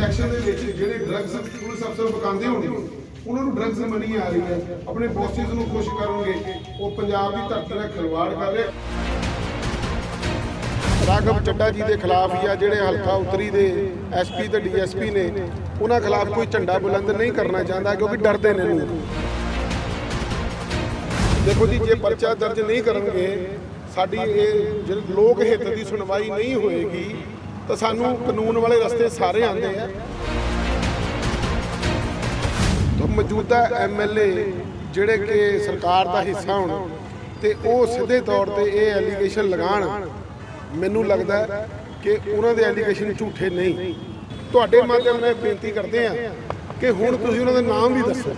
Election ਦੇ ਵਿੱਚ ਜਿਹੜੇ ਡਰੱਗਸ ਪੁਲਿਸ ਅਫਸਰ ਬਕਾਉਂਦੇ ਹੋਣਗੇ, ਉਹਨਾਂ ਨੂੰ ਡਰੱਗਸ ਮਨੀ ਆ ਰਹੀ ਹੈ। ਆਪਣੇ ਬੌਸਿਸ ਨੂੰ ਖੁਸ਼ ਕਰਨਗੇ। ਉਹ ਪੰਜਾਬ ਦੀ ਧਰਤੀ ਨਾਲ ਖਿਲਵਾੜ ਕਰ ਰਹੇ। ਰਾਘਵ ਚੱਡਾ ਜੀ ਦੇ ਖਿਲਾਫ ਹੀ ਜਿਹੜੇ ਹਲਕਾ ਉਤਰੀ ਦੇ ਐਸਪੀ ਤੇ ਡੀਐਸਪੀ ਨੇ, ਉਹਨਾਂ ਖਿਲਾਫ ਕੋਈ ਝੰਡਾ ਬੁਲੰਦ ਨਹੀਂ ਕਰਨਾ ਚਾਹੁੰਦਾ, ਕਿਉਂਕਿ ਡਰਦੇ ਨੇ ਲੋਕ। ਦੇਖੋ ਜੀ, ਜੇ ਪਰਚਾ ਦਰਜ ਨਹੀਂ ਕਰਨਗੇ, ਸਾਡੀ ਇਹ ਜਿਹੜੇ ਲੋਕ ਹਿੱਤ ਦੀ ਸੁਣਵਾਈ ਨਹੀਂ ਹੋਏਗੀ ਤਾਂ ਸਾਨੂੰ ਕਾਨੂੰਨ ਵਾਲੇ ਰਸਤੇ ਸਾਰੇ ਆਉਂਦੇ ਆ। ਤਾਂ ਮੌਜੂਦਾ ਐਮਐਲਏ ਜਿਹੜੇ ਕਿ ਸਰਕਾਰ ਦਾ ਹਿੱਸਾ ਹੋਣ ਤੇ ਉਹ ਸਿੱਧੇ ਤੌਰ ਤੇ ਇਹ ਐਲੀਗੇਸ਼ਨ ਲਗਾਉਣ, ਮੈਨੂੰ ਲੱਗਦਾ ਕਿ ਉਹਨਾਂ ਦੇ ਐਲੀਗੇਸ਼ਨ ਝੂਠੇ ਨਹੀਂ। ਤੁਹਾਡੇ ਮਾਧਿਅਮ ਨਾਲ ਬੇਨਤੀ ਕਰਦੇ ਆ ਕਿ ਹੁਣ ਤੁਸੀਂ ਉਹਨਾਂ ਦੇ ਨਾਮ ਵੀ ਦੱਸੋ।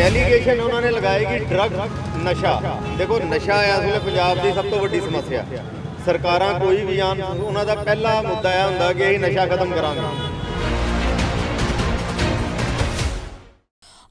ਐਲੀਗੇਸ਼ਨ ਉਹਨਾਂ ਨੇ ਲਗਾਏ ਕਿ ਡਰਗ ਨਸ਼ਾ। ਦੇਖੋ, ਨਸ਼ਾ ਇਸ ਵੇਲੇ ਪੰਜਾਬ ਦੀ ਸਭ ਤੋਂ ਵੱਡੀ ਸਮੱਸਿਆ। ਸਰਕਾਰਾਂ ਕੋਈ ਵੀ ਆਨ ਉਹਨਾਂ ਦਾ ਪਹਿਲਾ ਮੁੱਦਾ ਇਹ ਹੁੰਦਾ ਕਿ ਅਸੀਂ ਨਸ਼ਾ ਖਤਮ ਕਰਾਂਗੇ।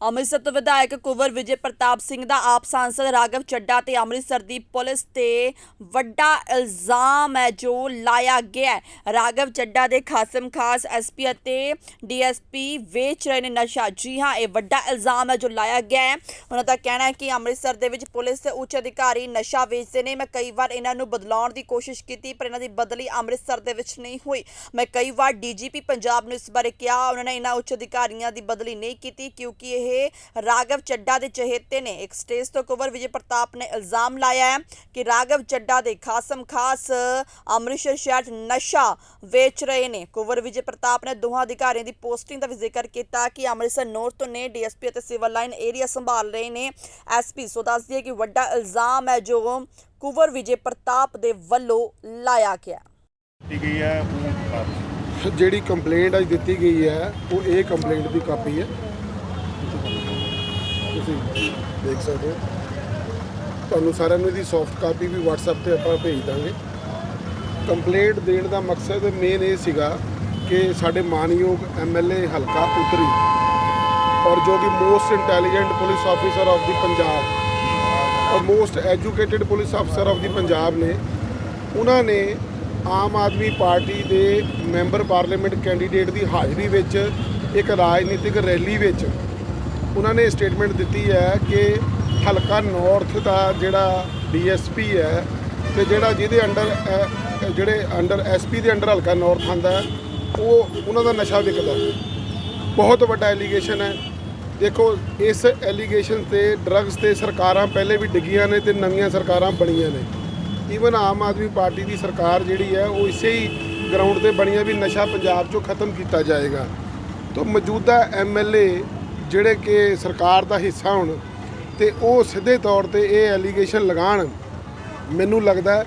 ਅੰਮ੍ਰਿਤਸਰ ਤੋਂ ਵਿਧਾਇਕ ਕੁਵਰ ਵਿਜੇ ਪ੍ਰਤਾਪ ਸਿੰਘ ਦਾ ਆਪ ਸਾਂਸਦ ਰਾਘਵ ਚੱਡਾ ਤੇ ਅੰਮ੍ਰਿਤਸਰ ਦੀ ਪੁਲਿਸ ਤੇ ਵੱਡਾ ਇਲਜ਼ਾਮ ਹੈ ਜੋ ਲਾਇਆ ਗਿਆ ਹੈ। ਰਾਘਵ ਚੱਡਾ ਦੇ ਖਾਸਮ ਖਾਸ ਐਸਪੀ ਅਤੇ ਡੀਐਸਪੀ ਵੇਚ ਰਹੇ ਨੇ ਨਸ਼ਾ। ਜੀ ਹਾਂ, ਇਹ ਵੱਡਾ ਇਲਜ਼ਾਮ ਹੈ ਜੋ ਲਾਇਆ ਗਿਆ ਹੈ। ਉਹਨਾਂ ਦਾ ਕਹਿਣਾ ਹੈ ਕਿ ਅੰਮ੍ਰਿਤਸਰ ਦੇ ਵਿੱਚ ਪੁਲਿਸ ਦੇ ਉੱਚ ਅਧਿਕਾਰੀ ਨਸ਼ਾ ਵੇਚਦੇ ਨੇ। ਮੈਂ ਕਈ ਵਾਰ ਇਹਨਾਂ ਨੂੰ ਬਦਲਾਉਣ ਦੀ ਕੋਸ਼ਿਸ਼ ਕੀਤੀ, ਪਰ ਇਹਨਾਂ ਦੀ ਬਦਲੀ ਅੰਮ੍ਰਿਤਸਰ ਦੇ ਵਿੱਚ ਨਹੀਂ ਹੋਈ। ਮੈਂ ਕਈ ਵਾਰ ਡੀਜੀਪੀ ਪੰਜਾਬ ਨੂੰ ਇਸ ਬਾਰੇ ਕਿਹਾ, ਉਹਨਾਂ ਨੇ ਇਹਨਾਂ ਉੱਚ ਅਧਿਕਾਰੀਆਂ ਦੀ ਬਦਲੀ ਨਹੀਂ ਕੀਤੀ, ਕਿਉਂਕਿ ਇਹ ਰਾਘਵ ਚੱਡਾ ਦੇ ਚਹੇਤੇ ਨੇ। ਇੱਕ ਸਟੇਜ ਤੋਂ ਕਵਰ ਵਿਜੇ ਪ੍ਰਤਾਪ ਨੇ ਇਲਜ਼ਾਮ ਲਾਇਆ ਹੈ ਕਿ ਰਾਘਵ ਚੱਡਾ ਦੇ ਖਾਸਮ ਖਾਸ ਅੰਮ੍ਰਿਤਸਰ ਸ਼ਹਿਰ 'ਚ ਨਸ਼ਾ ਵੇਚ ਰਹੇ ਨੇ। ਕੁਵਰ ਵਿਜੇ ਪ੍ਰਤਾਪ ਨੇ ਦੋਹਾਂ ਅਧਿਕਾਰੀਆਂ ਦੀ ਪੋਸਟਿੰਗ ਦਾ ਵੀ ਜ਼ਿਕਰ ਕੀਤਾ ਕਿ ਅੰਮ੍ਰਿਤਸਰ ਨੌਰਥ ਤੋਂ ਨੇ ਡੀਐਸਪੀ ਅਤੇ ਸਿਵਲ ਲਾਈਨ ਏਰੀਆ ਸੰਭਾਲ ਰਹੇ ਨੇ ਐਸਪੀ। ਸੋ ਦੱਸ ਦਈਏ ਕਿ ਵੱਡਾ ਇਲਜ਼ਾਮ ਹੈ ਜੋ ਕੁਵਰ ਵਿਜੇ ਪ੍ਰਤਾਪ ਦੇ ਵੱਲੋਂ ਲਾਇਆ ਗਿਆ। ਦਿੱਤੀ ਗਈ ਹੈ ਉਹ ਜਿਹੜੀ ਕੰਪਲੇਂਟ ਅੱਜ ਦਿੱਤੀ ਗਈ ਹੈ ਉਹ ਇਹ ਕੰਪਲੇਂਟ ਦੀ ਕਾਪੀ ਹੈ। ਤੁਸੀਂ ਦੇਖ ਸਕਦੇ ਹੋ। ਤੁਹਾਨੂੰ ਸਾਰਿਆਂ ਨੂੰ ਇਹਦੀ ਸੌਫਟ ਕਾਪੀ ਵੀ WhatsApp ਤੇ ਆਪਾਂ ਭੇਜ ਦਾਂਗੇ। ਕੰਪਲੇਂਟ ਦੇਣ ਦਾ ਮਕਸਦ ਮੇਨ ਇਹ ਸੀਗਾ ਕਿ ਸਾਡੇ ਮਾਨਯੋਗ ਐਮਐਲਏ ਹਲਕਾ ਉਤਰੀ ਔਰ ਜੋ ਕਿ most intelligent police officer of the Punjab ਔਰ ਮੋਸਟ ਐਜੂਕੇਟਿਡ ਪੁਲਿਸ ਅਫਸਰ ਆਫ ਦੀ ਪੰਜਾਬ ਨੇ, ਉਹਨਾਂ ਨੇ ਆਮ ਆਦਮੀ ਪਾਰਟੀ ਦੇ ਮੈਂਬਰ ਪਾਰਲੀਮੈਂਟ ਕੈਂਡੀਡੇਟ ਦੀ ਹਾਜ਼ਰੀ ਵਿੱਚ ਇੱਕ ਰਾਜਨੀਤਿਕ ਰੈਲੀ ਵਿੱਚ ਉਹਨਾਂ ਨੇ ਸਟੇਟਮੈਂਟ ਦਿੱਤੀ ਹੈ ਕਿ ਹਲਕਾ ਨਾਰਥ ਦਾ ਜਿਹੜਾ ਡੀਐਸਪੀ ਹੈ ਤੇ ਜਿਹੜਾ ਜਿਹਦੇ ਅੰਡਰ ਅਹ, ਜਿਹੜੇ ਅੰਡਰ ਐਸਪੀ ਦੇ ਅੰਡਰ ਹਲਕਾ ਨਾਰਥ ਆਂਦਾ ਉਹ ਉਹਨਾਂ ਦਾ ਨਸ਼ਾ ਵਿਕਦਾ ਬਹੁਤ ਵੱਡਾ ਐਲੀਗੇਸ਼ਨ ਹੈ। ਦੇਖੋ ਇਸ ਐਲੀਗੇਸ਼ਨ ਤੇ ਡਰੱਗਸ ਤੇ ਸਰਕਾਰਾਂ ਪਹਿਲੇ ਵੀ ਡਿੱਗੀਆਂ ਨੇ ਤੇ ਨਵੀਆਂ ਸਰਕਾਰਾਂ ਬਣੀਆਂ ਨੇ। ਈਵਨ ਆਮ ਆਦਮੀ ਪਾਰਟੀ ਦੀ ਸਰਕਾਰ ਜਿਹੜੀ ਹੈ ਉਹ ਇਸੇ ਹੀ ਗਰਾਊਂਡ ਤੇ ਬਣੀ ਹੈ ਵੀ ਨਸ਼ਾ ਪੰਜਾਬ 'ਚੋਂ ਖਤਮ ਕੀਤਾ ਜਾਏਗਾ। ਤਾਂ ਮੌਜੂਦਾ ਐਮਐਲਏ ਜਿਹੜੇ ਕਿ ਸਰਕਾਰ ਦਾ ਹਿੱਸਾ ਹੋਣ ਤੇ ਉਹ ਸਿੱਧੇ ਤੌਰ ਤੇ ਇਹ ਐਲੀਗੇਸ਼ਨ ਲਗਾਉਣ, ਮੈਨੂੰ ਲੱਗਦਾ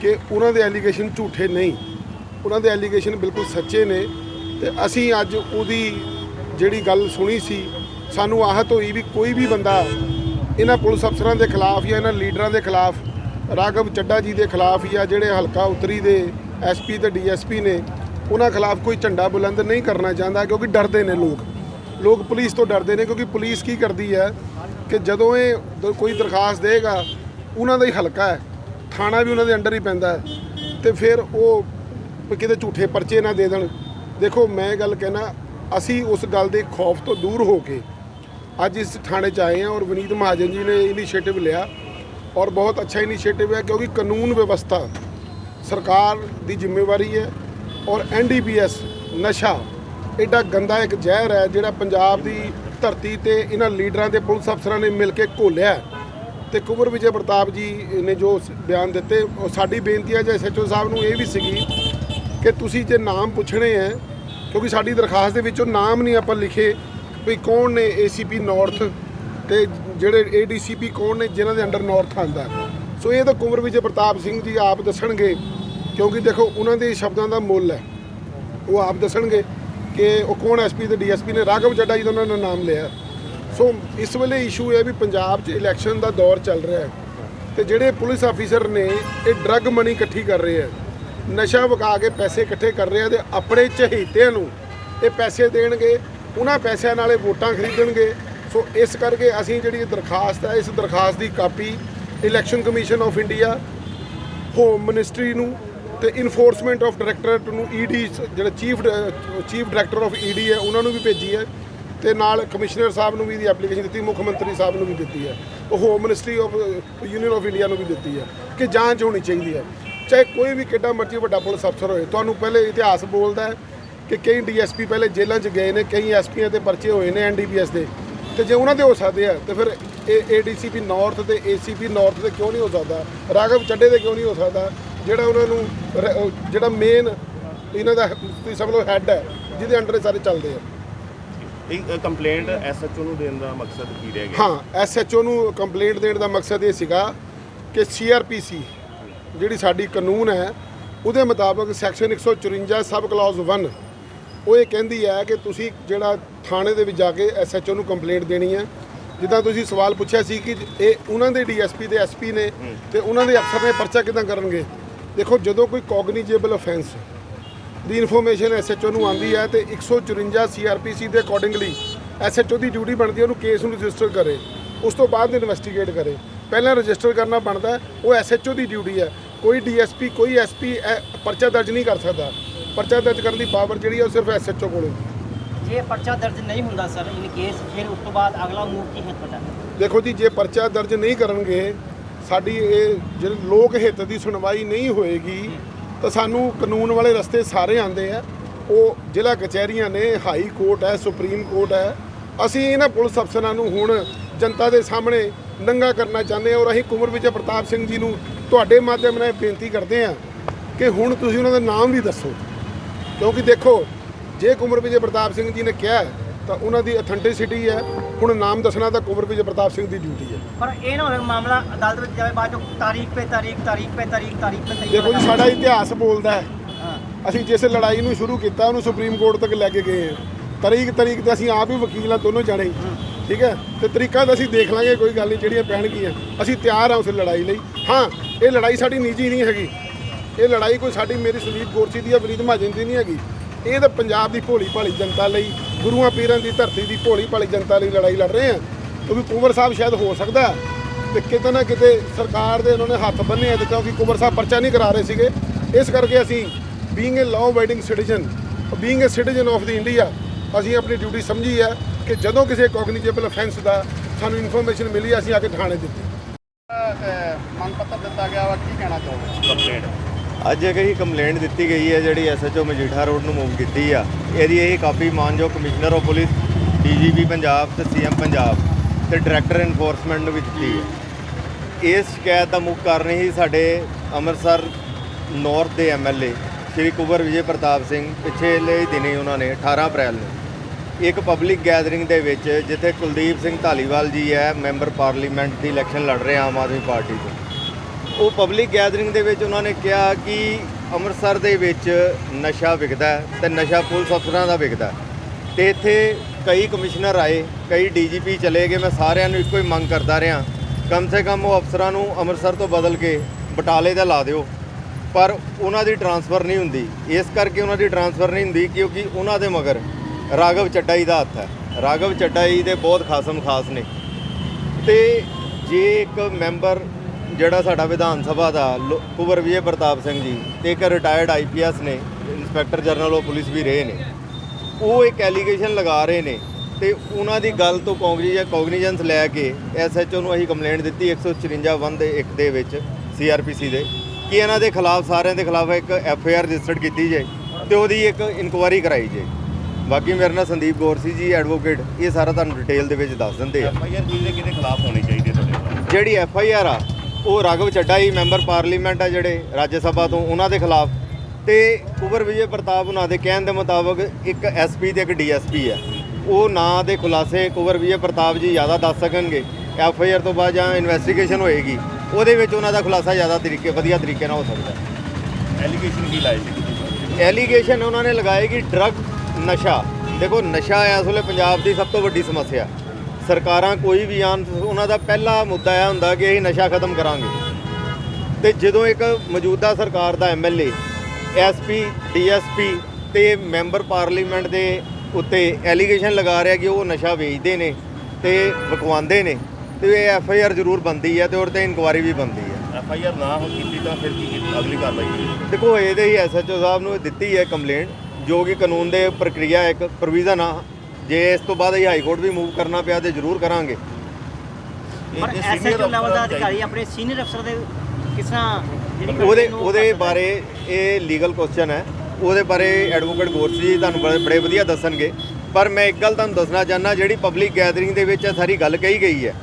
ਕਿ ਉਹਨਾਂ ਦੇ ਐਲੀਗੇਸ਼ਨ ਝੂਠੇ ਨਹੀਂ। ਉਹਨਾਂ ਦੇ ਐਲੀਗੇਸ਼ਨ ਬਿਲਕੁਲ ਸੱਚੇ ਨੇ ਤੇ ਅਸੀਂ ਅੱਜ ਉਹਦੀ ਜਿਹੜੀ ਗੱਲ ਸੁਣੀ ਸੀ, ਸਾਨੂੰ ਆਹਤ ਹੋਈ ਵੀ ਕੋਈ ਵੀ ਬੰਦਾ ਇਹਨਾਂ ਪੁਲਿਸ ਅਫਸਰਾਂ ਦੇ ਖਿਲਾਫ ਜਾਂ ਇਹਨਾਂ ਲੀਡਰਾਂ ਦੇ ਖਿਲਾਫ, ਰਾਘਵ ਚੱਡਾ ਜੀ ਦੇ ਖਿਲਾਫ ਜਾਂ ਜਿਹੜੇ ਹਲਕਾ ਉਤਰੀ ਦੇ ਐਸਪੀ ਤੇ ਡੀਐਸਪੀ ਨੇ, ਉਹਨਾਂ ਖਿਲਾਫ ਕੋਈ ਝੰਡਾ ਬੁਲੰਦ ਨਹੀਂ ਕਰਨਾ ਚਾਹੁੰਦਾ ਕਿਉਂਕਿ ਡਰਦੇ ਨੇ ਲੋਕ। ਲੋਕ ਪੁਲਿਸ ਤੋਂ ਡਰਦੇ ਨੇ ਕਿਉਂਕਿ ਪੁਲਿਸ ਕੀ ਕਰਦੀ ਹੈ ਕਿ ਜਦੋਂ ਇਹ ਦ- ਕੋਈ ਦਰਖਾਸਤ ਦੇਗਾ ਉਹਨਾਂ ਦਾ ਹੀ ਹਲਕਾ ਹੈ। ਥਾਣਾ ਵੀ ਉਹਨਾਂ ਦੇ ਅੰਡਰ ਹੀ ਪੈਂਦਾ ਹੈ। ਤੇ ਫਿਰ ਉਹ ਵੀ ਕਿਤੇ ਝੂਠੇ ਪਰਚੇ ਨਾ ਦੇ ਦੇਣ। ਦੇਖੋ, ਮੈਂ ਇਹ ਗੱਲ ਕਹਿਣਾ, ਅਸੀਂ ਉਸ ਗੱਲ ਦੇ ਖੌਫ ਤੋਂ ਦੂਰ ਹੋ ਕੇ ਅੱਜ ਇਸ ਥਾਣੇ 'ਚ ਆਏ ਹਾਂ ਔਰ ਵਿਨੀਤ ਮਹਾਜਨ ਜੀ ਨੇ ਇਨੀਸ਼ੀਏਟਿਵ ਲਿਆ ਔਰ ਬਹੁਤ ਅੱਛਾ ਇਨੀਸ਼ੀਏਟਿਵ ਹੈ ਕਿਉਂਕਿ ਕਾਨੂੰਨ ਵਿਵਸਥਾ ਸਰਕਾਰ ਦੀ ਜ਼ਿੰਮੇਵਾਰੀ ਹੈ ਔਰ ਐਨਡੀਪੀਐਸ ਨਸ਼ਾ ਐਡਾ ਗੰਦਾ ਇੱਕ ਜ਼ਹਿਰ ਹੈ ਜਿਹੜਾ ਪੰਜਾਬ ਦੀ ਧਰਤੀ ਤੇ ਇਹਨਾਂ ਲੀਡਰਾਂ ਤੇ ਪੁਲਿਸ ਅਫਸਰਾਂ ਨੇ ਮਿਲ ਕੇ ਘੋਲਿਆ ਹੈ। ਤੇ ਕੁਵਰ ਵਿਜੇ ਪ੍ਰਤਾਪ ਜੀ ਨੇ ਜੋ ਬਿਆਨ ਦਿੱਤੇ, ਉਹ ਸਾਡੀ ਬੇਨਤੀ ਹੈ, ਜੇ ਐਸਐਚਓ ਸਾਹਿਬ ਨੂੰ ਇਹ ਵੀ ਸੀਗੀ ਕਿ ਤੁਸੀਂ ਜੇ ਨਾਮ ਪੁੱਛਣੇ ਹੈ, ਕਿਉਂਕਿ ਸਾਡੀ ਦਰਖਾਸਤ ਦੇ ਵਿੱਚੋਂ ਨਾਮ ਨਹੀਂ ਆਪਾਂ ਲਿਖੇ, ਵੀ ਕੌਣ ਨੇ ਏਸੀਪੀ ਨਾਰਥ ਤੇ ਜਿਹੜੇ ਏਡੀਸੀਪੀ ਕੌਣ ਨੇ, ਜਿਨ੍ਹਾਂ ਦੇ ਅੰਡਰ ਨਾਰਥ ਆਂਦਾ ਸੋ ਇਹ ਤਾਂ ਕੁੰਵਰ ਵਿਜੇ ਪ੍ਰਤਾਪ ਸਿੰਘ ਜੀ ਆਪ ਦੱਸਣਗੇ, ਕਿਉਂਕਿ ਦੇਖੋ, ਉਹਨਾਂ ਦੇ ਸ਼ਬਦਾਂ ਦਾ ਮੁੱਲ ਹੈ। ਉਹ ਆਪ ਦੱਸਣਗੇ। ਕਿ ਉਹ ਕੌਣ ਐਸਪੀ ਤੇ ਡੀਐਸਪੀ ਨੇ। ਰਾਘਵ ਚੱਡਾ ਜੀ ਦਾ ਉਹਨਾਂ ਨੇ ਨਾਮ ਲਿਆ। ਸੋ ਇਸ ਵੇਲੇ ਇਸ਼ੂ ਹੈ ਵੀ ਪੰਜਾਬ 'ਚ ਇਲੈਕਸ਼ਨ ਦਾ ਦੌਰ ਚੱਲ ਰਿਹਾ ਹੈ। ਤੇ ਜਿਹੜੇ ਪੁਲਿਸ ਆਫੀਸਰ ਨੇ, ਇਹ ਡਰੱਗ ਮਨੀ ਇਕੱਠੀ ਕਰ ਰਹੇ ਆ ਨਸ਼ਾ ਵਿਕਾ ਕੇ ਪੈਸੇ ਇਕੱਠੇ ਕਰ ਰਹੇ ਆ ਤੇ ਆਪਣੇ ਚਹੀਤਿਆਂ ਨੂੰ ਇਹ ਪੈਸੇ ਦੇਣਗੇ। ਉਹਨਾਂ ਪੈਸਿਆਂ ਨਾਲ ਇਹ ਵੋਟਾਂ ਖਰੀਦਣਗੇ। ਸੋ ਇਸ ਕਰਕੇ ਅਸੀਂ ਜਿਹੜੀ ਦਰਖਾਸਤ ਹੈ, ਇਸ ਦਰਖਾਸਤ ਦੀ copy election commission of India home ministry ਨੂੰ ਤੇ ਇਨਫੋਰਸਮੈਂਟ ਆਫ ਡਾਇਰੈਕਟਰੇਟ ਨੂੰ ਈਡੀ ਜਿਹੜਾ chief chief director of ED ਹੈ, ਉਹਨਾਂ ਨੂੰ ਵੀ ਭੇਜੀ ਹੈ ਤੇ ਨਾਲ ਕਮਿਸ਼ਨਰ ਸਾਹਿਬ ਨੂੰ ਵੀ ਇਹਦੀ ਐਪਲੀਕੇਸ਼ਨ ਦਿੱਤੀ, ਮੁੱਖ ਮੰਤਰੀ ਸਾਹਿਬ ਨੂੰ ਵੀ ਦਿੱਤੀ ਹੈ, ਉਹ home ministry of union of India ਨੂੰ ਵੀ ਦਿੱਤੀ ਹੈ, ਕਿ ਜਾਂਚ ਹੋਣੀ ਚਾਹੀਦੀ ਹੈ। ਚਾਹੇ ਕੋਈ ਵੀ ਕਿੱਡਾ ਮਰਜ਼ੀ ਵੱਡਾ ਪੁਲਿਸ ਅਫਸਰ ਹੋਏ, ਤੁਹਾਨੂੰ ਪਹਿਲੇ ਇਤਿਹਾਸ ਬੋਲਦਾ ਹੈ ਕਿ ਕਈ ਡੀਐਸਪੀ ਪਹਿਲੇ ਜੇਲ੍ਹਾਂ 'ਚ ਗਏ ਨੇ, ਕਈ ਐਸਪੀਆਂ ਤੇ ਪਰਚੇ ਹੋਏ ਨੇ ਐਨਡੀਪੀਐਸ ਦੇ, ਤੇ ਜੇ ਉਹਨਾਂ ਦੇ ਹੋ ਸਕਦੇ ਆ, ਤੇ ਫਿਰ ਇਹ ਏਡੀਸੀਪੀ ਨਾਰਥ ਤੇ ਏਸੀਪੀ ਨਾਰਥ ਤੇ ਕਿਉਂ ਨਹੀਂ ਹੋ ਸਕਦਾ? ਰਾਘਵ ਚੱਡੇ 'ਤੇ ਕਿਉਂ ਨਹੀਂ ਹੋ ਸਕਦਾ? ਜਿਹੜਾ ਉਹਨਾਂ ਨੂੰ ਰ- ਉਹ ਜਿਹੜਾ ਮੇਨ ਇਹਨਾਂ ਦਾ ਤੁਸੀਂ ਸਮਝ ਲਓ ਹੈੱਡ ਹੈ ਜਿਹਦੇ ਅੰਡਰ ਇਹ ਸਾਰੇ ਚੱਲਦੇ ਆ। ਇੱਕ ਕੰਪਲੇਂਟ ਐਸਐਚਓ ਨੂੰ ਦੇਣ ਦਾ ਮਕਸਦ ਕੀ ਰਹਿ ਗਿਆ? ਹਾਂ ਐਸਐਚਓ ਨੂੰ ਕੰਪਲੇਂਟ ਦੇਣ ਦਾ ਮਕਸਦ ਇਹ ਸੀਗਾ ਕਿ ਸੀਆਰਪੀਸੀ ਜਿਹੜੀ ਸਾਡੀ ਕਾਨੂੰਨ ਹੈ ਉਹਦੇ ਮੁਤਾਬਕ ਸੈਕਸ਼ਨ 154 ਸਬ ਕਲਾਜ਼ 1 ਉਹ ਇਹ ਕਹਿੰਦੀ ਹੈ ਕਿ ਤੁਸੀਂ ਜਿਹੜਾ ਥਾਣੇ ਦੇ ਵਿੱਚ ਜਾ ਕੇ ਐਸਐਚਓ ਨੂੰ ਕੰਪਲੇਂਟ ਦੇਣੀ ਹੈ। ਜਿੱਦਾਂ ਤੁਸੀਂ ਸਵਾਲ ਪੁੱਛਿਆ ਸੀ ਕਿ ਇਹ ਉਹਨਾਂ ਦੇ ਡੀਐਸਪੀ ਤੇ ਐਸਪੀ ਨੇ ਤੇ ਉਹਨਾਂ ਦੇ ਅਫਸਰ ਨੇ ਪਰਚਾ ਕਿਦਾਂ ਕਰਨਗੇ? ਦੇਖੋ ਜਦੋਂ ਕੋਈ ਕੋਗਨੀਜੇਬਲ ਅਫੈਂਸ ਦੀ ਇਨਫੋਰਮੇਸ਼ਨ ਐਸਐਚਓ ਨੂੰ ਆਂਦੀ ਹੈ ਤੇ 154 ਸੀਆਰਪੀਸੀ ਦੇ ਅਕੋਰਡਿੰਗਲੀ ਐਸਐਚਓ ਦੀ ਡਿਊਟੀ ਬਣਦੀ ਹੈ ਉਹਨੂੰ ਕੇਸ ਨੂੰ ਰਜਿਸਟਰ ਕਰੇ। ਉਸ ਤੋਂ ਬਾਅਦ ਇਨਵੈਸਟੀਗੇਟ ਕਰੇ। ਪਹਿਲਾਂ ਰਜਿਸਟਰ ਕਰਨਾ ਬਣਦਾ ਉਹ ਐਸਐਚਓ ਦੀ ਡਿਊਟੀ ਹੈ। ਕੋਈ ਡੀਐਸਪੀ ਕੋਈ ਐਸਪੀ ਪਰਚਾ ਦਰਜ ਨਹੀਂ ਕਰ ਸਕਦਾ। ਪਰਚਾ ਦਰਜ ਕਰਨ ਦੀ ਪਾਵਰ ਜਿਹੜੀ ਹੈ ਉਹ ਸਿਰਫ ਐਸਐਚਓ ਕੋਲ ਹੈ। ਜੇ ਪਰਚਾ ਦਰਜ ਨਹੀਂ ਹੁੰਦਾ ਸਰ ਇਨ ਕੇਸ ਫਿਰ ਉਸ ਤੋਂ ਬਾਅਦ ਅਗਲਾ ਮੂਵ ਕੀ ਹੈ ਤੁਹਾਡਾ? ਦੇਖੋ ਜੀ ਜੇ ਪਰਚਾ ਦਰਜ ਨਹੀਂ ਕਰਨਗੇ ਸਾਡੀ ਇਹ ਜਿਹੜੇ ਲੋਕ ਹਿੱਤ ਦੀ ਸੁਣਵਾਈ ਨਹੀਂ ਹੋਏਗੀ, ਤਾਂ ਸਾਨੂੰ ਕਾਨੂੰਨ ਵਾਲੇ ਰਸਤੇ ਸਾਰੇ ਆਉਂਦੇ ਆ। ਉਹ ਜ਼ਿਲ੍ਹਾ ਕਚਹਿਰੀਆਂ ਨੇ, ਹਾਈ ਕੋਰਟ ਹੈ, ਸੁਪਰੀਮ ਕੋਰਟ ਹੈ। ਅਸੀਂ ਇਹਨਾਂ ਪੁਲਿਸ ਅਫਸਰਾਂ ਨੂੰ ਹੁਣ ਜਨਤਾ ਦੇ ਸਾਹਮਣੇ ਨੰਗਾ ਕਰਨਾ ਚਾਹੁੰਦੇ ਹਾਂ ਔਰ ਅਸੀਂ ਕੁੰਵਰ ਵਿਜੇ ਪ੍ਰਤਾਪ ਸਿੰਘ ਜੀ ਨੂੰ ਤੁਹਾਡੇ ਮਾਧਿਅਮ ਨਾਲ ਬੇਨਤੀ ਕਰਦੇ ਹਾਂ ਕਿ ਹੁਣ ਤੁਸੀਂ ਉਹਨਾਂ ਦਾ ਨਾਮ ਵੀ ਦੱਸੋ। ਕਿਉਂਕਿ ਦੇਖੋ, ਜੇ ਕੁੰਵਰ ਵਿਜੇ ਪ੍ਰਤਾਪ ਸਿੰਘ ਜੀ ਨੇ ਕਿਹਾ ਤਾਂ ਉਹਨਾਂ ਦੀ ਅਥੈਂਟਿਸਿਟੀ ਹੈ ਹੁਣ ਨਾਮ ਦੱਸਣਾ ਤਾਂ ਕੁੰਵਰ ਵਿਜੇ ਪ੍ਰਤਾਪ ਸਿੰਘ ਦੀ ਡਿਊਟੀ ਹੈ। ਪਰ ਇਹ ਨਾ ਹੋਵੇ ਮਾਮਲਾ ਅਦਾਲਤ ਵਿੱਚ ਜਾਵੇ ਬਾਅਦ ਚੋਂ ਤਾਰੀਖ ਪੇ ਤਾਰੀਖ ਤਾਰੀਖ ਪੇ ਤਾਰੀਖ ਤਾਰੀਖ ਪੇ ਤਾਰੀਖ ਦੇਖੋ ਜੀ ਸਾਡਾ ਇਤਿਹਾਸ ਬੋਲਦਾ ਹੈ। ਅਸੀਂ ਜਿਸ ਲੜਾਈ ਨੂੰ ਸ਼ੁਰੂ ਕੀਤਾ ਉਹਨੂੰ ਸੁਪਰੀਮ ਕੋਰਟ ਤੱਕ ਲੈ ਕੇ ਗਏ ਹਾਂ। ਤਰੀਕ ਤਰੀਕ ਤੇ ਅਸੀਂ ਆਪ ਹੀ ਵਕੀਲ ਹਾਂ ਦੋਨੋਂ ਜਾਣੇ। ਠੀਕ ਹੈ? ਤੇ ਤਰੀਕਾ ਤਾਂ ਅਸੀਂ ਦੇਖ ਲਾਂਗੇ ਕੋਈ ਗੱਲ ਨਹੀਂ ਜਿਹੜੀਆਂ ਪੈਣਗੀਆਂ। ਅਸੀਂ ਤਿਆਰ ਹਾਂ ਉਸ ਲੜਾਈ ਲਈ। ਹਾਂ ਇਹ ਲੜਾਈ ਸਾਡੀ ਨਿੱਜੀ ਨਹੀਂ ਹੈਗੀ। ਇਹ ਲੜਾਈ ਕੋਈ ਸਾਡੀ ਮੇਰੀ ਸੰਦੀਪ ਗੋਰਸੀ ਦੀ ਜਾਂ ਵਿਨੀਤ ਮਹਾਜਨ ਦੀ ਨਹੀਂ ਹੈਗੀ। ਇਹ ਤਾਂ ਪੰਜਾਬ ਦੀ ਭੋਲੀ ਭਾਲੀ ਜਨਤਾ ਲਈ ਗੁਰੂਆਂ ਪੀਰਾਂ ਦੀ ਧਰਤੀ ਦੀ ਭੋਲੀ ਭਾਲੀ ਜਨਤਾ ਲਈ ਲੜਾਈ ਲੜ ਰਹੇ ਹਾਂ ਕਿਉਂਕਿ ਕੁੰਵਰ ਸਾਹਿਬ ਸ਼ਾਇਦ ਹੋ ਸਕਦਾ ਤੇ ਕਿਤੇ ਨਾ ਕਿਤੇ ਸਰਕਾਰ ਦੇ ਉਹਨਾਂ ਨੇ ਹੱਥ ਬੰਨੇ ਆ ਤੇ ਕਿਉਂਕਿ ਕੁੰਵਰ ਸਾਹਿਬ ਪਰਚਾ ਨਹੀਂ ਕਰਾ ਰਹੇ ਸੀਗੇ। ਇਸ ਕਰਕੇ ਅਸੀਂ being a law abiding citizen being a citizen of the India ਅਸੀਂ ਆਪਣੀ ਡਿਊਟੀ ਸਮਝੀ ਹੈ ਕਿ ਜਦੋਂ ਕਿਸੇ ਕੋਗਨੀਜੇਬਲ ਅਫੈਂਸ ਦਾ ਸਾਨੂੰ ਇਨਫੋਰਮੇਸ਼ਨ ਮਿਲੀ ਅਸੀਂ ਆ ਕੇ ਥਾਣੇ ਦਿੱਤੀ। ਮੰਗ ਪੱਤਰ ਦਿੱਤਾ ਗਿਆ ਵਾ ਕੀ ਕਹਿਣਾ ਚਾਹੋਗੇ? ਕੰਪਲੇਂਟ ਅੱਜ ਇੱਕ ਹੀ ਕੰਪਲੇਂਟ ਦਿੱਤੀ ਗਈ ਹੈ, ਜਿਹੜੀ ਐਸਐਚਓ ਮਜੀਠਾ ਰੋਡ ਨੂੰ ਮੂਵ ਕੀਤੀ ਆ, ਇਹਦੀ ਇਹ ਕਾਪੀ ਮਾਨਯੋਗ commissioner of police DGP Punjab ਤੇ ਸੀਐਮ ਪੰਜਾਬ ਤੇ ਡਾਇਰੈਕਟਰ ਐਨਫੋਰਸਮੈਂਟ ਨੂੰ ਵੀ ਦਿੱਤੀ ਹੈ। ਇਸ ਸ਼ਿਕਾਇਤ ਦਾ ਮੁੱਖ ਕਾਰਨ ਹੀ ਸਾਡੇ ਅੰਮ੍ਰਿਤਸਰ ਨਾਰਥ ਦੇ ਐਮਐਲਏ ਸ਼੍ਰੀ ਕੁਬਰ ਵਿਜੇ ਪ੍ਰਤਾਪ ਸਿੰਘ, ਪਿਛਲੇ ਦਿਨੀ ਉਹਨਾਂ ਨੇ 18 ਅਪ੍ਰੈਲ ਨੂੰ, ਇੱਕ ਪਬਲਿਕ ਗੈਦਰਿੰਗ ਦੇ ਵਿੱਚ ਜਿੱਥੇ ਕੁਲਦੀਪ ਸਿੰਘ ਧਾਲੀਵਾਲ ਜੀ ਹੈ ਮੈਂਬਰ ਪਾਰਲੀਮੈਂਟ ਦੀ ਇਲੈਕਸ਼ਨ ਲੜ ਰਹੇ ਆਮ ਆਦਮੀ ਪਾਰਟੀ ਤੋਂ। ਉਹ ਪਬਲਿਕ ਗੈਦਰਿੰਗ ਦੇ ਵਿੱਚ ਉਹਨਾਂ ਨੇ ਕਿਹਾ ਕਿ ਅੰਮ੍ਰਿਤਸਰ ਦੇ ਵਿੱਚ ਨਸ਼ਾ ਵਿਕਦਾ ਹੈ ਤੇ ਨਸ਼ਾ ਪੁਲਿਸ ਅਫਸਰਾਂ ਦਾ ਵਿਕਦਾ ਹੈ। ਤੇ ਇੱਥੇ ਕਈ ਕਮਿਸ਼ਨਰ ਆਏ, ਕਈ ਡੀਜੀਪੀ ਚਲੇ ਗਏ। ਮੈਂ ਸਾਰਿਆਂ ਨੂੰ ਇੱਕੋ ਹੀ ਮੰਗ ਕਰਦਾ ਰਿਹਾ, ਕਮ ਸੇ ਕਮ ਉਹ ਅਫਸਰਾਂ ਨੂੰ ਅੰਮ੍ਰਿਤਸਰ ਤੋਂ ਬਦਲ ਕੇ ਬਟਾਲੇ ਦਾ ਲਾ ਦਿਓ। ਪਰ ਉਹਨਾਂ ਦੀ ਟਰਾਂਸਫਰ ਨਹੀਂ ਹੁੰਦੀ। ਇਸ ਕਰਕੇ ਉਹਨਾਂ ਦੀ ਟਰਾਂਸਫਰ ਨਹੀਂ ਹੁੰਦੀ ਕਿਉਂਕਿ ਉਹਨਾਂ ਦੇ ਮਗਰ ਰਾਘਵ ਚੱਡਾਈ ਦਾ ਹੱਥ ਹੈ। ਰਾਘਵ ਚੱਡਾਈ ਦੇ ਬਹੁਤ ਖਾਸਮ ਖਾਸ ਨੇ। ਤੇ ਜੇ ਇੱਕ ਮੈਂਬਰ ਜਿਹੜਾ ਸਾਡਾ ਵਿਧਾਨ ਸਭਾ ਦਾ ਕੁੰਵਰ ਵਿਜੇ ਪ੍ਰਤਾਪ ਸਿੰਘ ਜੀ ਤੇ ਇੱਕ ਰਿਟਾਇਰਡ ਆਈਪੀਐਸ ਨੇ ਇੰਸਪੈਕਟਰ ਜਨਰਲ ਆਫ ਪੁਲਿਸ ਵੀ ਰਹੇ ਨੇ। ਉਹ ਇੱਕ ਐਲੀਗੇਸ਼ਨ ਲਗਾ ਰਹੇ ਨੇ ਤੇ ਉਹਨਾਂ ਦੀ ਗੱਲ ਤੋਂ ਕੌਗਨੀਜੈਂਸ ਕੌਗਨੀਜੈਂਸ ਲੈ ਕੇ ਐਸਐਚਓ ਨੂੰ ਅਸੀਂ ਕੰਪਲੇਂਟ ਦਿੱਤੀ 154 1 ਦੇ 1 ਦੇ ਵਿੱਚ ਸੀਆਰਪੀਸੀ ਦੇ ਕਿ ਇਹਨਾਂ ਦੇ ਖਿਲਾਫ ਸਾਰਿਆਂ ਦੇ ਖਿਲਾਫ ਇੱਕ ਐਫਆਈਆਰ ਰਜਿਸਟਰਡ ਕੀਤੀ ਜਾਏ ਤੇ ਉਹਦੀ ਇੱਕ ਇਨਕੁਆਇਰੀ ਕਰਾਈ ਜਾਏ ਬਾਕੀ ਮੇਰੇ ਨਾਲ ਸੰਦੀਪ ਗੌਰਸੀ ਜੀ ਐਡਵੋਕੇਟ ਇਹ ਸਾਰਾ ਤੁਹਾਨੂੰ ਡਿਟੇਲ ਦੇ ਵਿੱਚ ਦੱਸ ਦਿੰਦੇ ਆ। ਐਫਆਈਆਰ ਕਿਹਦੇ ਕਿਹਦੇ ਖਿਲਾਫ ਹੋਣੀ ਚਾਹੀਦੀ ਹੈ ਤੁਹਾਡੇ ਜਿਹੜੀ ਐਫ ਆਈ ਆਰ ਆ ਉਹ ਰਾਘਵ ਚੱਡਾ ਹੀ ਮੈਂਬਰ ਪਾਰਲੀਮੈਂਟ ਆ ਜਿਹੜੇ ਰਾਜ ਸਭਾ ਤੋਂ ਉਹਨਾਂ ਦੇ ਖਿਲਾਫ। ਤੇ ਕੁਵਰ ਵਿਜੇ ਪ੍ਰਤਾਪ ਉਹਨਾਂ ਦੇ ਕਹਿਣ ਦੇ ਮੁਤਾਬਕ ਇੱਕ ਐਸਪੀ ਤੇ ਇੱਕ ਡੀਐਸਪੀ ਹੈ ਉਹ ਨਾਂ ਦੇ ਖੁਲਾਸੇ ਕੁਵਰ ਵਿਜੇ ਪ੍ਰਤਾਪ ਜੀ ਜ਼ਿਆਦਾ ਦੱਸ ਸਕਣਗੇ। ਐਫ ਆਈ ਆਰ ਤੋਂ ਬਾਅਦ ਜਾਂ ਇਨਵੈਸਟੀਗੇਸ਼ਨ ਹੋਏਗੀ ਉਹਦੇ ਵਿੱਚ ਉਹਨਾਂ ਦਾ ਖੁਲਾਸਾ ਜ਼ਿਆਦਾ ਤਰੀਕੇ ਵਧੀਆ ਤਰੀਕੇ ਨਾਲ ਹੋ ਸਕਦਾ। ਹੈ ਐਲੀਗੇਸ਼ਨ ਕੀ ਲਾਏ ਸੀ? ਐਲੀਗੇਸ਼ਨ ਉਹਨਾਂ ਨੇ ਲਗਾਏ ਕਿ ਡਰਗ ਨਸ਼ਾ। ਦੇਖੋ ਨਸ਼ਾ ਇਸ ਵੇਲੇ ਪੰਜਾਬ ਦੀ ਸਭ ਤੋਂ ਵੱਡੀ ਸਮੱਸਿਆ। ਸਰਕਾਰਾਂ ਕੋਈ ਵੀ ਆਨ ਉਹਨਾਂ ਦਾ ਪਹਿਲਾ ਮੁੱਦਾ ਇਹ ਹੁੰਦਾ ਕਿ ਅਸੀਂ ਨਸ਼ਾ ਖਤਮ ਕਰਾਂਗੇ। ਤੇ ਜਦੋਂ ਇੱਕ ਮੌਜੂਦਾ ਸਰਕਾਰ ਦਾ ਐਮਐਲਏ ਐਸਪੀ ਡੀਐਸਪੀ ਤੇ ਮੈਂਬਰ ਪਾਰਲੀਮੈਂਟ ਦੇ ਉੱਤੇ ਐਲੀਗੇਸ਼ਨ ਲਗਾ ਰਿਹਾ ਕਿ ਉਹ ਨਸ਼ਾ ਵੇਚਦੇ ਨੇ ਤੇ ਵਿਕਵਾਉਂਦੇ ਨੇ ਤੇ ਇਹ ਐਫ ਆਈ ਆਰ ਜ਼ਰੂਰ ਬੰਦੀ ਹੈ ਤੇ ਉਹਦੇ ਤੇ ਇਨਕੁਆਰੀ ਵੀ ਬੰਦੀ ਹੈ। ਐਫ ਆਈ ਆਰ ਨਾ ਹੋ ਕੀਤੀ ਤਾਂ ਫਿਰ ਕੀ ਕੀਤੀ? ਅਗਲੀ ਕਾਰਵਾਈ ਦੇਖੋ ਇਹਦੇ ਹੀ ਐਸਐਚਓ ਸਾਹਿਬ ਨੂੰ ਦਿੱਤੀ ਹੈ ਕੰਪਲੇਂਟ ਜੋ ਕਿ ਕਾਨੂੰਨ ਦੇ ਪ੍ਰਕਿਰਿਆ ਇੱਕ ਪ੍ਰੋਵੀਜ਼ਨ ਆ ਜੇ ਇਸ ਤੋਂ ਬਾਅਦ ਇਹ ਹਾਈ ਕੋਰਟ ਵੀ ਮੂਵ ਕਰਨਾ ਪਿਆ ਤੇ ਜ਼ਰੂਰ ਕਰਾਂਗੇ। ਪਰ ਇਹ- ਇਹ ਐਸਐਚਓ senior ਲੈਵਲ ਦਾ ਅਫਸਰ ਅਧਿਕਾਰੀ ਆਪਣੇ ਸੀਨੀਅਰ ਅਫਸਰ ਦੇ ਕਿਸ ਤਰ੍ਹਾਂ ਜਿਹੜੀ ਉਹਦੇ ਉਹਦੇ? ਬਾਰੇ ਇਹ ਲੀਗਲ ਕੁਐਸਚਨ ਹੈ। ਉਹਦੇ ਬਾਰੇ ਐਡਵੋਕੇਟ ਗੋਰਸ ਜੀ ਤੁਹਾਨੂੰ ਬੜੇ ਬੜੇ ਵਧੀਆ ਦੱਸਣਗੇ। ਪਰ ਮੈਂ ਇੱਕ ਗੱਲ ਤੁਹਾਨੂੰ ਦੱਸਣਾ ਚਾਹੁੰਦਾ ਜਿਹੜੀ ਪਬਲਿਕ ਗੈਦਰਿੰਗ ਦੇ ਵਿੱਚ ਇਹ ਸਾਰੀ ਗੱਲ ਕਹੀ ਗਈ ਹੈ।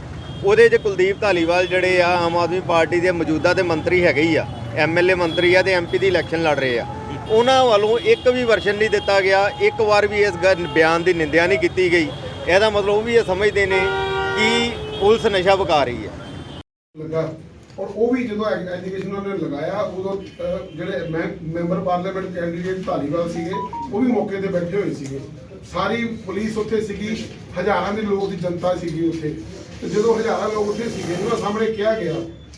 ਉਹਦੇ 'ਚ ਕੁਲਦੀਪ ਧਾਲੀਵਾਲ ਜਿਹੜੇ ਆ ਆਮ ਆਦਮੀ ਪਾਰਟੀ ਦੇ ਮੌਜੂਦਾ ਤੇ ਮੰਤਰੀ ਹੈਗੇ ਹੀ ਆ। ਐਮਐਲਏ ਮੰਤਰੀ ਆ ਤੇ ਐਮਪੀ ਦੀ ਇਲੈਕਸ਼ਨ ਲੜ ਰਹੇ ਆ। ਉਹਨਾਂ ਵੱਲੋਂ ਇੱਕ ਵੀ ਵਰਸ਼ਨ ਨਹੀਂ ਦਿੱਤਾ ਗਿਆ। ਇੱਕ ਵਾਰ ਵੀ ਇਸ ਬਿਆਨ ਦੀ ਨਿੰਦਿਆ ਨਹੀਂ ਕੀਤੀ ਗਈ। ਇਹਦਾ ਮਤਲਬ ਉਹ ਵੀ ਇਹ ਸਮਝਦੇ ਨੇ ਕਿ ਪੁਲਿਸ ਨਸ਼ਾ ਵਿਕਾ ਰਹੀ ਹੈ। ਲੱਗਾ। ਔਰ ਉਹ ਵੀ ਜਦੋਂ ਐਲੀਗੇਸ਼ਨ ਉਹਨਾਂ ਲਗਾਇਆ, ਉਦੋਂ ਜਿਹੜੇ ਮੈਂਬਰ ਪਾਰਲੀਮੈਂਟ ਕੈਂਡੀਡੇਟ ਧਾਲੀਵਾਲ ਸੀਗੇ, ਉਹ ਵੀ ਮੌਕੇ ਤੇ ਬੈਠੇ ਹੋਏ ਸੀਗੇ। ਸਾਰੀ ਪੁਲਿਸ ਉੱਥੇ ਸੀਗੀ, ਹਜ਼ਾਰਾਂ ਦੇ ਲੋਕ ਦੀ ਜਨਤਾ ਸੀਗੀ ਉੱਥੇ। ਤੇ ਜਦੋਂ ਹਜ਼ਾਰਾਂ ਲੋਕ ਉੱਥੇ ਸੀਗੇ, ਉਹਨਾਂ ਸਾਹਮਣੇ ਕਿਹਾ ਗਿਆ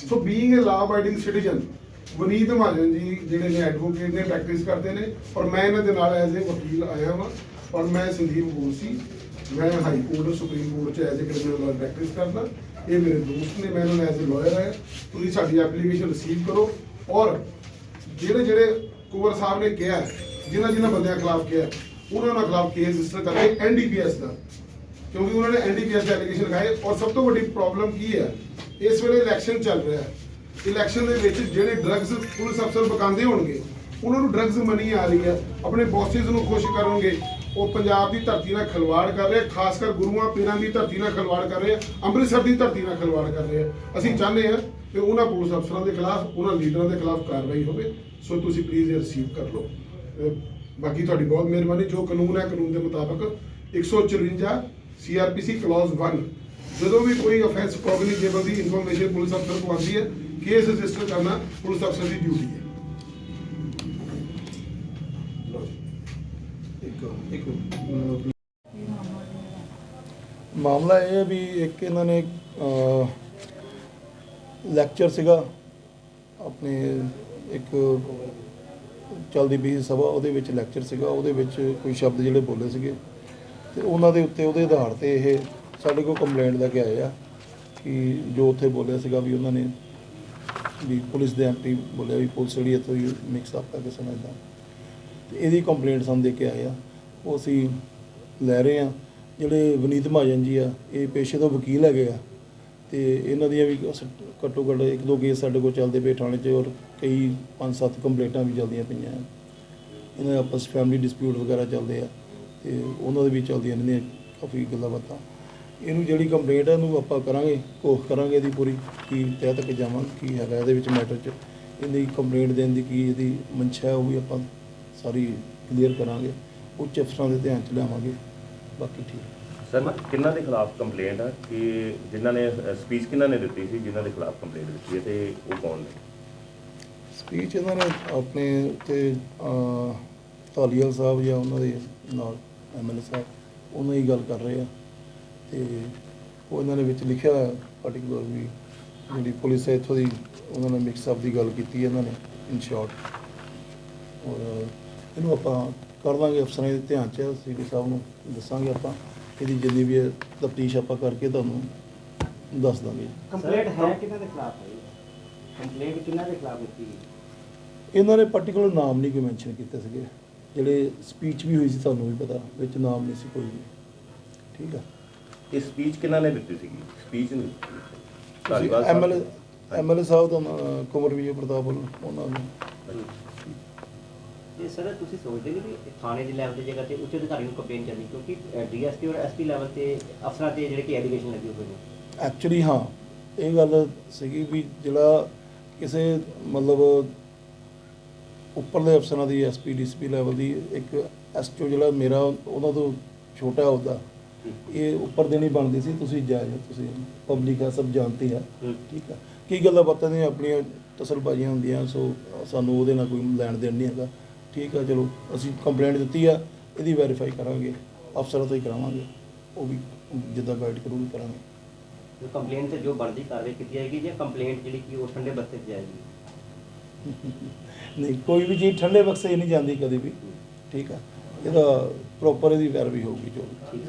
ਸੋ ਬੀਇੰਗ ਅ ਲਾ ਅਬਾਈਡਿੰਗ ਸਿਟੀਜ਼ਨ ਵਨੀਤ ਮਹਾਜਨ ਜੀ ਜਿਹੜੇ ਨੇ ਐਡਵੋਕੇਟ ਨੇ ਪ੍ਰੈਕਟਿਸ ਕਰਦੇ ਨੇ ਔਰ ਮੈਂ ਇਹਨਾਂ ਦੇ ਨਾਲ ਐਜ਼ ਅ ਵਕੀਲ ਆਇਆ ਹਾਂ ਔਰ ਮੈਂ ਸੰਦੀਪ ਗੋਸੀ ਮੈਂ ਹਾਈ ਕੋਰਟ ਸੁਪਰੀਮ ਕੋਰਟ ਚ as a criminal law practice ਕਰਦਾ। ਇਹ ਮੇਰੇ ਦੋਸਤ ਨੇ, ਮੈਂ ਇਹਨਾਂ ਐਜ਼ ਅ ਲਾਇਰ ਹੈ ਤੁਸੀਂ ਸਾਡੀ ਐਪਲੀਕੇਸ਼ਨ ਰਿਸੀਵ ਕਰੋ ਔਰ ਜਿਹੜੇ ਜਿਹੜੇ ਕੁਵਰ ਸਾਹਿਬ ਨੇ ਕਿਹਾ, ਜਿਨ੍ਹਾਂ ਜਿਨ੍ਹਾਂ ਬੰਦਿਆਂ ਖਿਲਾਫ ਕਿਹਾ, ਉਹਨਾਂ ਨਾਲ ਖਿਲਾਫ ਕੇਸ ਰਜਿਸਟਰ ਕਰਕੇ ਐਨਡੀਪੀਐਸ ਦਾ। ਕਿਉਂਕਿ ਉਹਨਾਂ ਨੇ ਐਨਡੀਪੀਐਸ ਦੇ ਐਪਲੀਕੇਸ਼ਨ ਲਗਾਏ ਔਰ ਸਭ ਤੋਂ ਵੱਡੀ ਪ੍ਰੋਬਲਮ ਕੀ ਹੈ, ਇਸ ਵੇਲੇ ਇਲੈਕਸ਼ਨ ਚੱਲ ਰਿਹਾ ਹੈ। ਇਲੈਕਸ਼ਨ ਦੇ ਵਿੱਚ ਜਿਹੜੇ ਡਰੱਗਸ ਪੁਲਿਸ ਅਫਸਰ ਬਕਾਉਂਦੇ ਹੋਣਗੇ, ਉਹਨਾਂ ਨੂੰ ਡਰੱਗਸ ਮਨੀ ਆ ਰਹੀ ਹੈ। ਆਪਣੇ ਬੌਸਿਸ ਨੂੰ ਖੁਸ਼ ਕਰਨਗੇ। ਉਹ ਪੰਜਾਬ ਦੀ ਧਰਤੀ ਨਾਲ ਖਿਲਵਾੜ ਕਰ ਰਹੇ, ਖਾਸ ਕਰ ਗੁਰੂਆਂ ਪੀਰਾਂ ਦੀ ਧਰਤੀ ਨਾਲ ਖਿਲਵਾੜ ਕਰ ਰਹੇ ਆ ਅੰਮ੍ਰਿਤਸਰ ਦੀ ਧਰਤੀ ਨਾਲ ਖਿਲਵਾੜ ਕਰ ਰਹੇ। ਆ ਅਸੀਂ ਚਾਹੁੰਦੇ ਹਾਂ ਕਿ ਉਹਨਾਂ ਪੁਲਿਸ ਅਫਸਰਾਂ ਦੇ ਖਿਲਾਫ, ਉਹਨਾਂ ਲੀਡਰਾਂ ਦੇ ਖਿਲਾਫ ਕਾਰਵਾਈ ਹੋਵੇ। ਸੋ ਤੁਸੀਂ ਪਲੀਜ਼ ਇਹ ਰਿਸੀਵ ਕਰ ਲਓ। ਬਾਕੀ ਤੁਹਾਡੀ ਬਹੁਤ ਮਿਹਰਬਾਨੀ, ਜੋ ਕਾਨੂੰਨ ਹੈ, ਕਾਨੂੰਨ ਦੇ ਮੁਤਾਬਕ 154 ਸੀਆਰਪੀਸੀ ਕਲੌਜ਼ 1 ਜਦੋਂ ਵੀ ਕੋਈ ਅਫੈਂਸ ਕੋਗਨੀਟੇਬਲ ਦੀ ਇਨਫੋਰਮੇਸ਼ਨ ਪੁਲਿਸ ਅਫਸਰ ਕੋਲ ਆਉਂਦੀ ਹੈ ਕੇਸ ਰਜਿਸਟਰ ਕਰਨਾ ਪੁਲਿਸ ਅਫਸਰ ਦੀ ਡਿਊਟੀ ਹੈ ਮਾਮਲਾ ਇਹ ਹੈ ਵੀ ਇੱਕ ਇਹਨਾਂ ਨੇ ਲੈਕਚਰ ਸੀਗਾ ਆਪਣੇ ਇੱਕ ਚਲਦੀ ਵੀ ਸਭਾ ਉਹਦੇ ਵਿੱਚ ਲੈਕਚਰ ਸੀਗਾ ਉਹਦੇ ਵਿੱਚ ਕੋਈ ਸ਼ਬਦ ਜਿਹੜੇ ਬੋਲੇ ਸੀਗੇ ਤੇ ਉਹਨਾਂ ਦੇ ਉੱਤੇ ਉਹਦੇ ਆਧਾਰ ਤੇ ਇਹ ਸਾਡੇ ਕੋਲ ਕੰਪਲੇਂਟ ਲੈ ਕੇ ਆਏ ਆ ਕਿ ਜੋ ਉੱਥੇ ਬੋਲਿਆ ਸੀਗਾ ਵੀ ਉਹਨਾਂ ਨੇ ਵੀ ਪੁਲਿਸ ਦੇ ਐਮਪੀ ਬੋਲਿਆ ਵੀ ਪੁਲਿਸ ਜਿਹੜੀ ਇੱਥੋਂ ਹੀ ਮਿਕਸ ਅਪ ਕਰਕੇ ਸਮਝਦਾ ਤੇ ਇਹਦੀ ਕੰਪਲੇਂਟ ਸਾਨੂੰ ਦੇ ਕੇ ਆਏ ਆ। ਉਹ ਅਸੀਂ ਲੈ ਰਹੇ ਆ। ਜਿਹੜੇ ਵਨੀਤ ਮਹਾਜਨ ਜੀ ਆ, ਇਹ ਪੇਸ਼ੇ ਤੋਂ ਵਕੀਲ ਹੈਗੇ ਆ। ਤੇ ਇਹਨਾਂ ਦੀਆਂ ਵੀ ਅਸ- ਘੱਟੋ ਘੱਟ ਇੱਕ ਦੋ ਕੇਸ ਸਾਡੇ ਕੋਲ ਚੱਲਦੇ ਪਏ ਥਾਣੇ 'ਚ ਔਰ ਕਈ ਪੰਜ ਸੱਤ ਕੰਪਲੇਂਟਾਂ ਵੀ ਚੱਲਦੀਆਂ ਪਈਆਂ ਆ। ਇਹਨਾਂ ਦੇ ਆਪਸ ਫੈਮਿਲੀ ਡਿਸਪਿਊਟ ਵਗੈਰਾ ਚੱਲਦੇ ਆ। ਤੇ ਉਹਨਾਂ ਦੇ ਵੀ ਚੱਲਦੀਆਂ ਰਹਿੰਦੀਆਂ ਕਾਫੀ ਗੱਲਾਂ ਬਾਤਾਂ। ਇਹਨੂੰ ਜਿਹੜੀ ਕੰਪਲੇਂਟ ਹੈ ਇਹਨੂੰ ਆਪਾਂ ਕਰਾਂਗੇ ਕੋਖ ਕਰਾਂਗੇ ਇਹਦੀ ਪੂਰੀ ਕੀ ਤਹਿ ਤੱਕ ਜਾਵਾਂਗੇ ਕੀ ਹੈਗਾ ਇਹਦੇ ਵਿੱਚ ਮੈਟਰ 'ਚ। ਇਹਦੀ ਕੰਪਲੇਂਟ ਦੇਣ ਦੀ ਕੀ ਇਹਦੀ ਮਨਸ਼ਾ ਹੈ ਉਹ ਵੀ ਆਪਾਂ ਸਾਰੀ ਕਲੀਅਰ ਕਰਾਂਗੇ। ਉੱਚ ਅਫਸਰਾਂ ਦੇ ਧਿਆਨ 'ਚ ਲਿਆਵਾਂਗੇ। ਬਾਕੀ ਠੀਕ ਸਰ ਕਿਹਨਾਂ ਦੇ ਖਿਲਾਫ ਕੰਪਲੇਂਟ ਹੈ ਕਿ ਜਿਨ੍ਹਾਂ ਨੇ ਸਪੀਚ ਕਿਹਨਾਂ ਨੇ ਦਿੱਤੀ ਸੀ ਜਿਨ੍ਹਾਂ ਦੇ ਖਿਲਾਫ ਕੰਪਲੇਂਟ ਦਿੱਤੀ ਹੈ ਤੇ ਉਹ ਕੌਣ ਨੇ? ਸਪੀਚ ਇਹਨਾਂ ਨੇ ਆਪਣੇ ਤੇ ਧਾਲੀਵਾਲ ਸਾਹਿਬ ਜਾਂ ਉਹਨਾਂ ਦੇ ਨਾਲ ਐਮਐਲਏ ਸਾਹਿਬ ਉਹਨਾਂ ਹੀ ਗੱਲ ਕਰ ਰਹੇ ਆ। ਤੇ ਉਹ ਇਹਨਾਂ ਨੇ ਵਿੱਚ ਲਿਖਿਆ ਪਾਰਟਿਕੂਲਰ ਵੀ ਜਿਹੜੀ ਪੁਲਿਸ ਹੈ ਇੱਥੋਂ ਦੀ ਉਹਨਾਂ ਨੇ ਮਿਕਸ ਅਪ ਦੀ ਗੱਲ ਕੀਤੀ ਇਹਨਾਂ ਨੇ ਇਨ ਸ਼ਾਰਟ ਔਰ ਇਹਨੂੰ ਆਪਾਂ ਕਰ ਦਾਂਗੇ ਅਫਸਰਾਂ ਦੇ ਧਿਆਨ ਚ ਸੀਡੀ ਸਾਹਿਬ ਨੂੰ ਦੱਸਾਂਗੇ ਆਪਾਂ ਇਹਦੀ ਜਿੰਨੀ ਵੀ ਤਫਤੀਸ਼ ਆਪਾਂ ਕਰਕੇ ਤੁਹਾਨੂੰ ਦੱਸ ਦਾਂਗੇ। ਕੰਪਲੇਂਟ ਹੈ ਕਿਹਨਾਂ ਦੇ ਖਿਲਾਫ ਹੈ? ਕੰਪਲੇਂਟ ਕਿਹਨਾਂ ਦੇ ਖਿਲਾਫ ਗਈ ਇਹਨਾਂ ਨੇ ਪਾਰਟਿਕੂਲਰ ਨਾਮ ਨਹੀਂ ਕੋਈ ਮੈਂਸ਼ਨ ਕੀਤੇ ਸੀਗੇ। ਜਿਹੜੇ ਸਪੀਚ ਵੀ ਹੋਈ ਸੀ ਤੁਹਾਨੂੰ ਵੀ ਪਤਾ ਵਿੱਚ ਨਾਮ ਨਹੀਂ ਸੀ ਕੋਈ ਵੀ। ਠੀਕ ਆ? ਇਹ ਸਪੀਚ ਕਿਹਨਾਂ ਨੇ ਦਿੱਤੀ ਸੀਗੀ? ਸਪੀਚ ਨਹੀਂ ਧਾਲੀਵਾਲ ਸਾਹਿਬ? ਐਮਐਲਏ ਐਮਐਲਏ ਸਾਹਿਬ ਦਾ ਨਾਂ, ਕੁੰਵਰ ਵਿਜੇ ਪ੍ਰਤਾਪ ਵੱਲੋਂ ਉਹਨਾਂ ਨੂੰ। ਇਹ ਸਰ ਤੁਸੀਂ ਸੋਚਦੇ ਨਹੀਂ ਕਿ ਥਾਣੇ ਦੇ ਲੈਵਲ ਤੇ ਜਗ੍ਹਾ ਤੇ ਉੱਚ ਅਧਿਕਾਰੀ ਨੂੰ ਕੰਪਲੇਂਟ ਕਰਨੀ ਕਿਉਂਕਿ ਡੀਐਸਪੀ ਔਰ ਐਸਪੀ ਲੈਵਲ ਤੇ ਅਫਸਰਾਂ ਤੇ ਜਿਹੜੇ ਕਿ ਐਲੀਗੇਸ਼ਨ ਲੱਗੇ ਹੋਏ ਨੇ। ਐਕਚੁਅਲੀ ਹਾਂ। ਇਹ ਗੱਲ ਸੀਗੀ ਵੀ ਜਿਹੜਾ ਕਿਸੇ ਮਤਲਬ ਉੱਪਰਲੇ ਅਫਸਰਾਂ ਦੀ ਐਸਪੀ ਡੀਸੀਪੀ ਲੈਵਲ ਦੀ ਇੱਕ ਐਸਟੋ ਜਿਹੜਾ ਮੇਰਾ ਉਹਨਾਂ ਤੋਂ ਛੋਟਾ ਉਹਦਾ ਇਹ ਉੱਪਰ ਦੇਣੀ ਬਣਦੀ ਸੀ ਤੁਸੀਂ ਜਾਇਜ਼ ਹੋ, ਤੁਸੀਂ ਪਬਲਿਕ ਆ ਸਭ ਜਾਣਦੀ ਆ ਹੂੰ। ਠੀਕ ਆ। ਕੀ ਗੱਲਾਂ ਬਾਤਾਂ ਨੇ ਆਪਣੀਆਂ ਤਸਲਬਾਜ਼ੀਆਂ ਹੁੰਦੀਆਂ ਸੋ ਸਾਨੂੰ ਉਹਦੇ ਨਾਲ ਕੋਈ ਲੈਣ ਦੇਣ ਨਹੀਂ ਹੈਗਾ। ਠੀਕ ਆ ਚਲੋ ਅਸੀਂ ਕੰਪਲੇਂਟ ਦਿੱਤੀ ਆ ਇਹਦੀ ਵੈਰੀਫਾਈ ਕਰਾਂਗੇ ਅਫਸਰਾਂ ਤੋਂ ਹੀ ਕਰਾਵਾਂਗੇ ਉਹ ਵੀ ਜਿੱਦਾਂ ਗਾਈਡ ਕਰੂਗੀ ਕਰਾਂਗੇ। ਜੋ ਕੰਪਲੇਂਟ ਤੇ ਜੋ ਬਣਦੀ ਕਾਰਵਾਈ ਕੀਤੀ ਜਾਏਗੀ ਜਾਂ ਕੰਪਲੇਂਟ ਜਿਹੜੀ ਕਿ ਉਹ ਠੰਡੇ ਬਸਤੇ 'ਚ ਜਾਏਗੀ? ਨਹੀਂ ਕੋਈ ਵੀ ਚੀਜ਼ ਠੰਡੇ ਬਕਸੇ 'ਚ ਨਹੀਂ ਜਾਂਦੀ ਕਦੇ ਵੀ ਠੀਕ ਆ। ਇਹਦਾ ਪ੍ਰੋਪਰ ਇਹਦੀ ਵੈਰਵੀ ਹੋਊਗੀ ਜੋ ਵੀ।